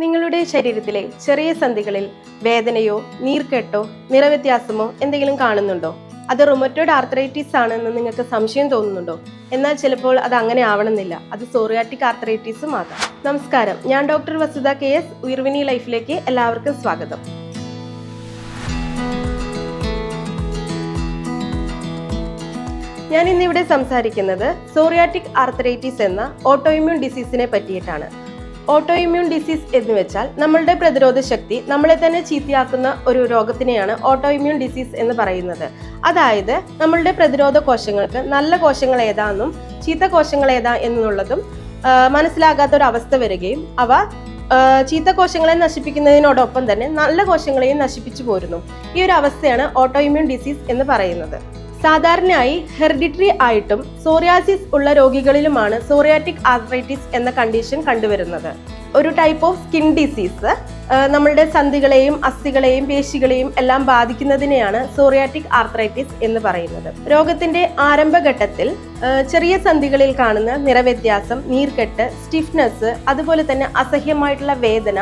നിങ്ങളുടെ ശരീരത്തിലെ ചെറിയ സന്ധികളിൽ വേദനയോ നീർക്കെട്ടോ നിറവ്യത്യാസമോ എന്തെങ്കിലും കാണുന്നുണ്ടോ? അത് റൊമറ്റോയിഡ് ആർത്രൈറ്റിസ് ആണെന്ന് നിങ്ങൾക്ക് സംശയം തോന്നുന്നുണ്ടോ? എന്നാൽ ചിലപ്പോൾ അത് അങ്ങനെ ആവണമെന്നില്ല. അത് സോറിയാറ്റിക് ആർത്രൈറ്റിസും ആകാം. നമസ്കാരം. ഞാൻ ഡോക്ടർ വസുധ കെ എസ് ഉയർവിനി ലൈഫിലേക്ക് എല്ലാവർക്കും സ്വാഗതം. ഞാൻ ഇന്നിവിടെ സംസാരിക്കുന്നത് സോറിയാറ്റിക് ആർത്രൈറ്റിസ് എന്ന ഓട്ടോയിമ്യൂൺ ഡിസീസിനെ പറ്റിയിട്ടാണ്. ഓട്ടോഇമ്യൂൺ ഡിസീസ് എന്ന് വെച്ചാൽ നമ്മളുടെ പ്രതിരോധ ശക്തി നമ്മളെ തന്നെ ചീത്തയാക്കുന്ന ഒരു രോഗത്തിനെയാണ് ഓട്ടോഇമ്മ്യൂൺ ഡിസീസ് എന്ന് പറയുന്നത്. അതായത് നമ്മളുടെ പ്രതിരോധ കോശങ്ങൾക്ക് നല്ല കോശങ്ങൾ ഏതാണെന്നും ചീത്ത കോശങ്ങൾ ഏതാ എന്നുള്ളതും മനസ്സിലാകാത്ത ഒരു അവസ്ഥ വരികയും അവ ചീത്ത കോശങ്ങളെ നശിപ്പിക്കുന്നതിനോടൊപ്പം തന്നെ നല്ല കോശങ്ങളെയും നശിപ്പിച്ചു പോരുന്നു. ഈ ഒരു അവസ്ഥയാണ് ഓട്ടോഇമ്മ്യൂൺ ഡിസീസ് എന്ന് പറയുന്നത്. സാധാരണയായി ഹെറിഡിറ്ററി ആയിട്ടും സോറിയാസിസ് ഉള്ള രോഗികളിലുമാണ് സോറിയാറ്റിക് ആർത്രൈറ്റിസ് എന്ന കണ്ടീഷൻ കണ്ടുവരുന്നത്. ഒരു ടൈപ്പ് ഓഫ് സ്കിൻ ഡിസീസ് നമ്മളുടെ സന്ധികളെയും അസ്ഥികളെയും പേശികളെയും എല്ലാം ബാധിക്കുന്നതിനെയാണ് സോറിയാറ്റിക് ആർത്രൈറ്റിസ് എന്ന് പറയുന്നത്. രോഗത്തിന്റെ ആരംഭഘട്ടത്തിൽ ചെറിയ സന്ധികളിൽ കാണുന്ന നിറവ്യത്യാസം നീർക്കെട്ട് സ്റ്റിഫ്നെസ് അതുപോലെ തന്നെ അസഹ്യമായിട്ടുള്ള വേദന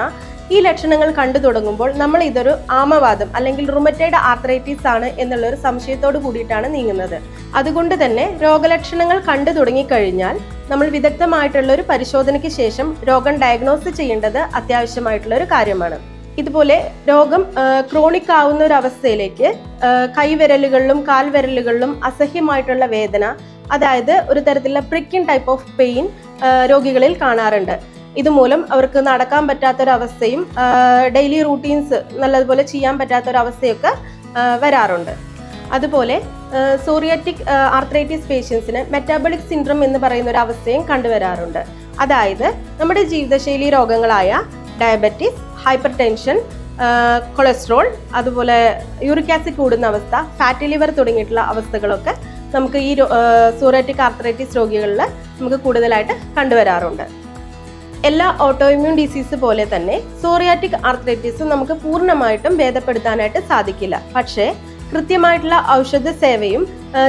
ഈ ലക്ഷണങ്ങൾ കണ്ടു തുടങ്ങുമ്പോൾ നമ്മൾ ഇതൊരു ആമവാദം അല്ലെങ്കിൽ റുമറ്റൈഡ് ആർത്രൈറ്റിസ് ആണ് എന്നുള്ള ഒരു സംശയത്തോട് കൂടിയിട്ടാണ് നീങ്ങുന്നത്. അതുകൊണ്ട് തന്നെ രോഗലക്ഷണങ്ങൾ കണ്ടു തുടങ്ങിക്കഴിഞ്ഞാൽ നമ്മൾ വിദഗ്ധമായിട്ടുള്ള ഒരു പരിശോധനയ്ക്ക് ശേഷം രോഗം ഡയഗ്നോസ് ചെയ്യേണ്ടത് അത്യാവശ്യമായിട്ടുള്ള ഒരു കാര്യമാണ്. ഇതുപോലെ രോഗം ക്രോണിക് ആവുന്ന ഒരു അവസ്ഥയിലേക്ക് കൈവിരലുകളിലും കാൽവിരലുകളിലും അസഹ്യമായിട്ടുള്ള വേദന അതായത് ഒരു തരത്തിലുള്ള പ്രിക്കിൻ ടൈപ്പ് ഓഫ് പെയിൻ രോഗികളിൽ കാണാറുണ്ട്. ഇതുമൂലം അവർക്ക് നടക്കാൻ പറ്റാത്തൊരവസ്ഥയും ഡെയിലി റൂട്ടീൻസ് നല്ലതുപോലെ ചെയ്യാൻ പറ്റാത്തൊരവസ്ഥയൊക്കെ വരാറുണ്ട്. അതുപോലെ സോറിയാറ്റിക് ആർത്രൈറ്റിസ് പേഷ്യൻസിന് മെറ്റാബോളിക് സിൻഡ്രം എന്ന് പറയുന്ന ഒരു അവസ്ഥയും കണ്ടുവരാറുണ്ട്. അതായത് നമ്മുടെ ജീവിതശൈലി രോഗങ്ങളായ ഡയബറ്റിസ് ഹൈപ്പർ ടെൻഷൻ കൊളസ്ട്രോൾ അതുപോലെ യൂറിക് ആസിഡ് കൂടുന്ന അവസ്ഥ ഫാറ്റി ലിവർ തുടങ്ങിയിട്ടുള്ള അവസ്ഥകളൊക്കെ നമുക്ക് ഈ സോറിയാറ്റിക് ആർത്രൈറ്റിസ് രോഗികളിൽ നമുക്ക് കൂടുതലായിട്ട് കണ്ടുവരാറുണ്ട്. എല്ലാ ഓട്ടോഇമ്യൂൺ ഡിസീസ് പോലെ തന്നെ സോറിയാറ്റിക് ആർത്രൈറ്റിസും നമുക്ക് പൂർണമായിട്ടും ഭേദപ്പെടുത്താനായിട്ട് സാധിക്കില്ല. പക്ഷേ കൃത്യമായിട്ടുള്ള ഔഷധ സേവയും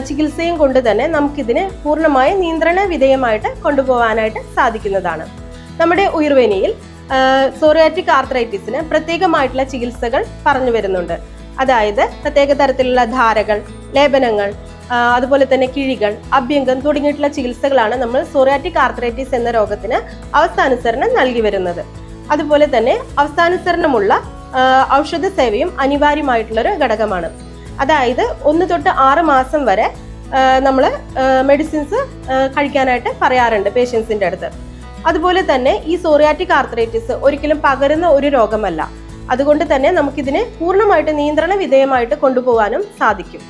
ചികിത്സയും കൊണ്ട് തന്നെ നമുക്കിതിനെ പൂർണമായ നിയന്ത്രണ വിധേയമായിട്ട് കൊണ്ടുപോകാനായിട്ട് സാധിക്കുന്നതാണ്. നമ്മുടെ ഉയർവേനിയിൽ സോറിയാറ്റിക് ആർത്രൈറ്റിസിന് പ്രത്യേകമായിട്ടുള്ള ചികിത്സകൾ പറഞ്ഞു വരുന്നുണ്ട്. അതായത് പ്രത്യേക തരത്തിലുള്ള ധാരകൾ ലേപനങ്ങൾ അതുപോലെ തന്നെ കിഴികൾ അഭ്യംഗം തുടങ്ങിയിട്ടുള്ള ചികിത്സകളാണ് നമ്മൾ സോറിയാറ്റിക് ആർത്രൈറ്റിസ് എന്ന രോഗത്തിന് അവസ്ഥാനുസരണം നൽകി വരുന്നത്. അതുപോലെ തന്നെ അവസ്ഥാനുസരണമുള്ള ഔഷധ സേവയും അനിവാര്യമായിട്ടുള്ളൊരു ഘടകമാണ്. അതായത് ഒന്ന് തൊട്ട് ആറ് മാസം വരെ നമ്മൾ മെഡിസിൻസ് കഴിക്കാനായിട്ട് പറയാറുണ്ട് പേഷ്യൻസിന്റെ അടുത്ത്. അതുപോലെ തന്നെ ഈ സോറിയാറ്റിക് ആർത്രൈറ്റിസ് ഒരിക്കലും പകരുന്ന ഒരു രോഗമല്ല. അതുകൊണ്ട് തന്നെ നമുക്കിതിനെ പൂർണമായിട്ട് നിയന്ത്രണ വിധേയമായിട്ട് കൊണ്ടുപോകാനും സാധിക്കും.